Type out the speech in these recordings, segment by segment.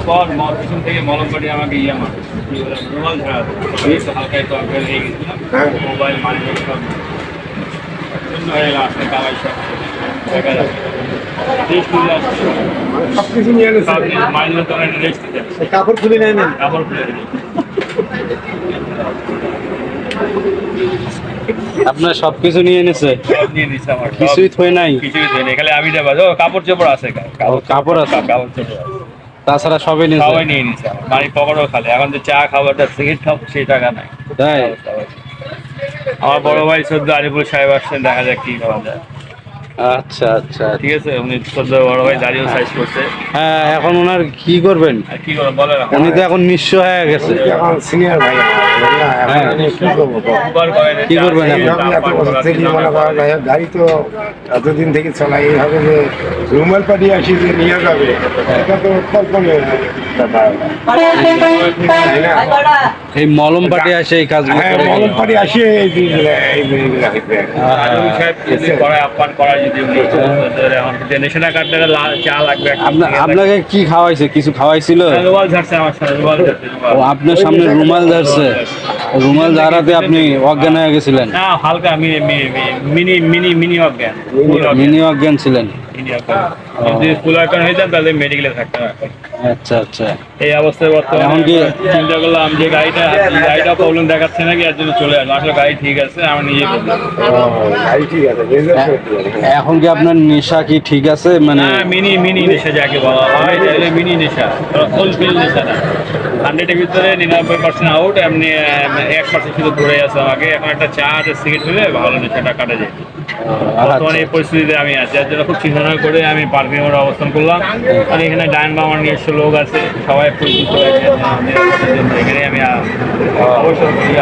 খাওয়ার পর পিছন থেকে মলম পাটি আমাকে ইয়ে মার রুমাল ছাড়া এই তো হালকা একটু অজ্ঞান হয়ে গেছিলাম। মোবাইল মানি সব। শূন্য হয়ে গেলাম আসলে কামাই সব। দেখা যাচ্ছে রেস্ট নিলে আসছে সব কিছু নিয়ে এনেছে সব নিয়ে মাইনে তো অনেক রেস্ট কাপড় খুলে নেয় না কাপড় খুলে আপনার সবকিছু নিয়ে এনেছে? নিয়ে নিচ্ছে আমার। কিছুই থই নাই? কিছুই না খালি আমি দেবা ও কাপড় চোপড় আছে কাপড় কাপড় আছে? কাপড় চোপড় আছে। তাছাড়া সবই নিয়েছে সবাই নিয়ে নিচ্ছে আমার বাড়ি পকেটও খালি। এখন যে চা খাবারটা সিগারেট খাব সেই টাকা নাই। তাই? আমার বড় ভাই সদ্য আলিপুর সাহেব আসছেন দেখা যাক কি করা যায়। আচ্ছা আচ্ছা। ঠিক আছে উনি সদ্য বড় ভাই দাঁড়িয়েও সাইজ করছে। হ্যাঁ এখন ওনার কি করবেন? আর কি করে বলে উনি তো এখন নিঃস্ব হয়ে গেছে। এখন সিনিয়র ভাই। হ্যাঁ। কি করবেন এখন? মনে গাড়ি তো এতদিন থেকে চলাই এইভাবে যে রুমাল পাঠিয়ে আসি যে নিয়ে যাবে। এটা তো কল্পনীয়? এই মলম পাটি আসে এই কাজগুলো হ্যাঁ মলম পাটি আসে এই আপনাকে কি খাওয়াইছে? কিছু খাওয়াইছিল? রুমাল সামনে রুমাল ঝাড়ছে রুমাল। ও আপনার সামনে রুমাল ধরছে রুমাল ধারাতে আপনি অজ্ঞান হয়ে গেছিলেন। হালকা mini mini mini mini mini অজ্ঞান। মিনি অজ্ঞান ছিলেন। মিনি অজ্ঞান যদি হয়ে যান তাহলে মেডিকেলে থাকতে আচ্ছা আচ্ছা। এই অবস্থায় বর্তমানে এখন কি- চিন্তা করলাম যে গাড়িটা গাড়িটা প্রবলেম দেখাচ্ছে নাকি আর জন্য চলে আসব। আসলে গাড়ি ঠিক আছে আমার নিজে। গাড়ি ঠিক আছে এখন কি আপনার নেশা কি ঠিক আছে? মানে মিনি মিনি নেশা যাকে বলা হয় তাহলে মিনি নেশা। ফুল ফিল নেশা না। হান্ড্রেডের ভিতরে নিরানব্বই পার্সেন্ট আউট এমনি এক পার্সেন্ট শুধু ঘুরে আছে আমাকে। এখন একটা চা আর সিগারেট হলে ভালো নেশাটা কাটা যায় বর্তমানে এই পরিস্থিতিতে আমি আছি। যার জন্য খুব চিন্তা করে আমি পার্কিং পারফিউমের অবস্থান করলাম। আর এখানে ডায়ন বা আমার নিজস্ব লোক আছে সবাই পরিচিত এখানে আমি অবসর করি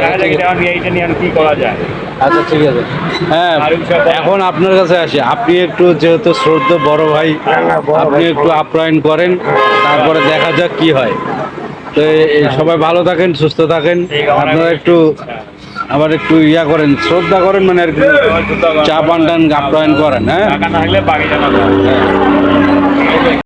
দেখা যাক এটা আমি এইটা নিয়ে আর কি করা যায়। আচ্ছা ঠিক আছে। হ্যাঁ। এখন আপনার কাছে আসি। আপনি একটু যেহেতু শ্রদ্ধ বড় ভাই, আপনি একটু আপ্যায়ন করেন, তারপরে দেখা যাক কি হয়। তো সবাই ভালো থাকেন, সুস্থ থাকেন। আপনারা একটু, আবার একটু ইয়া করেন, শ্রদ্ধা করেন মানে আর কি, চা পান টান আপ্যায়ন করেন হ্যাঁ?